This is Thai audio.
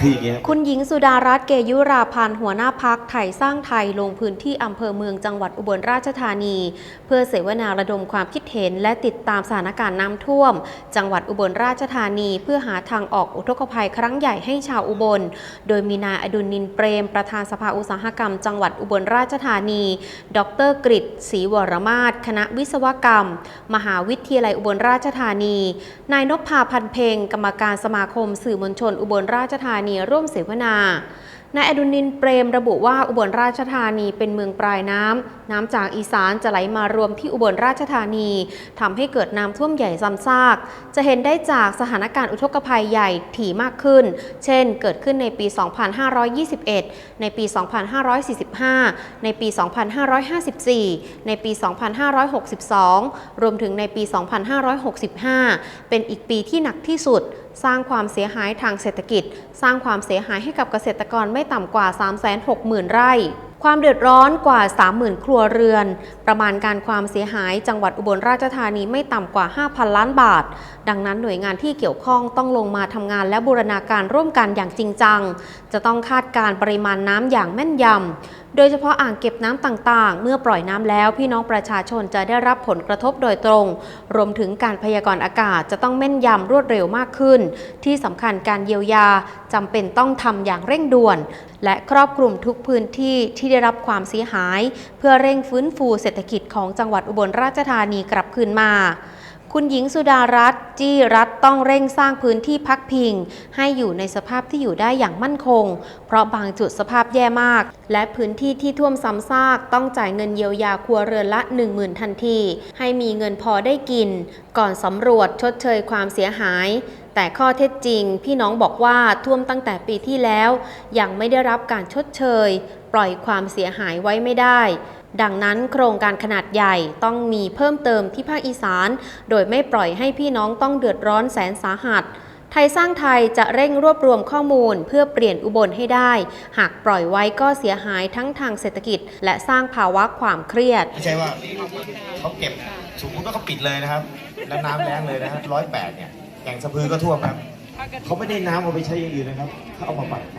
คืออย่างเงี้ยคุณหญิงสุดารัตน์เกยุราพันธ์หัวหน้าพักไทยสร้างไทยลงพื้นที่อำเภอเมืองจังหวัดอุบลราชธานี เพื่อเสวนาระดมความคิดเห็น และติดตามสถานการณ์น้ำท่วม จังหวัดอุบลราชธานี เพื่อหาทางออกอุทกภัยครั้งใหญ่ให้ชาวอุบล โดยมีนายอดุลนินเปรม ประธานสภาอุตสาหกรรม จังหวัดอุบลราชธานี ดรกฤษศรีวรมาศคณะวิศวกรรม มหาวิทยาลัยอุบลราชธานี นายนพพาพันเพงกรรมการสมาคมสื่อมวลชนอุบลลราชธานีร่วมเสวนานายอดุลนินเปรมระบุว่าอุบลราชธานีเป็นเมืองปลายน้ำน้ำจากอีสานจะไหลมารวมที่อุบลราชธานีทำให้เกิดน้ำท่วมใหญ่ซ้ำซาก จะเห็นได้จากสถานการณ์อุทกภัยใหญ่ถี่มากขึ้น เช่น เกิดขึ้นในปี 2521 ในปี 2545 ในปี 2554 ในปี 2562 รวมถึงในปี 2565 เป็นอีกปีที่หนักที่สุด สร้างความเสียหายทางเศรษฐกิจ สร้างความเสียหายให้กับเกษตรกรไม่ต่ำกว่า 360,000 ไร่ ความเดือดร้อนกว่า 30,000 ครัวเรือน ประมาณการความเสียหายจังหวัดอุบลราชธานีไม่ต่ำกว่า 5,000 ล้านบาท ดังนั้นหน่วยงานที่เกี่ยวข้องต้องลงมาทำงานและบูรณาการร่วมกันอย่างจริงจัง จะต้องคาดการณ์ปริมาณน้ำอย่างแม่นยำ โดยเฉพาะอ่างเก็บน้ำต่างๆ เมื่อปล่อยน้ำแล้วพี่น้องประชาชนจะได้รับผลกระทบโดยตรง รวมถึงการพยากรณ์อากาศจะต้องแม่นยำรวดเร็วมากขึ้น ที่สำคัญการเยียวยาจำเป็นต้องทำอย่างเร่งด่วน และครอบคลุมทุกพื้นที่ที่ได้รับความเสียหาย เพื่อเร่งฟื้นฟูเศรษฐกิจของจังหวัดอุบลราชธานีกลับคืนมาคุณหญิงสุดารัตน์จี้รัฐต้องเร่งสร้างพื้นที่พักพิง ให้อยู่ในสภาพที่อยู่ได้อย่างมั่นคง เพราะบางจุดสภาพแย่มาก และพื้นที่ที่ท่วมซ้ำซากต้องจ่ายเงินเยียวยาครัวเรือนละ 10,000 ทันที ให้มีเงินพอได้กิน ก่อนสำรวจชดเชยความเสียหาย แต่ข้อเท็จจริงพี่น้องบอกว่าท่วมตั้งแต่ปีที่แล้ว ยังไม่ได้รับการชดเชย ปล่อยความเสียหายไว้ไม่ได้ ดังนั้นโครงการขนาดใหญ่ต้องมีเพิ่มเติมที่ภาคอีสาน โดยไม่ปล่อยให้พี่น้องต้องเดือดร้อนแสนสาหัสไทยสร้างไทยจะเร่งรวบรวมข้อมูลเพื่อเปลี่ยนอุบลให้ได้ หากปล่อยไว้ก็เสียหายทั้งทางเศรษฐกิจ และสร้างภาวะความเครียด ไม่ใช่ว่าเขาเก็บสมมติว่าเขาปิดเลยนะครับ แล้วน้ำแรงเลยนะฮะร้อยแปดเนี่ย แก่งสะพือก็ท่วมครับ เขาไม่ได้น้ำเอาไปใช้อย่างอื่นนะครับเขาเอามาปั่นไฟ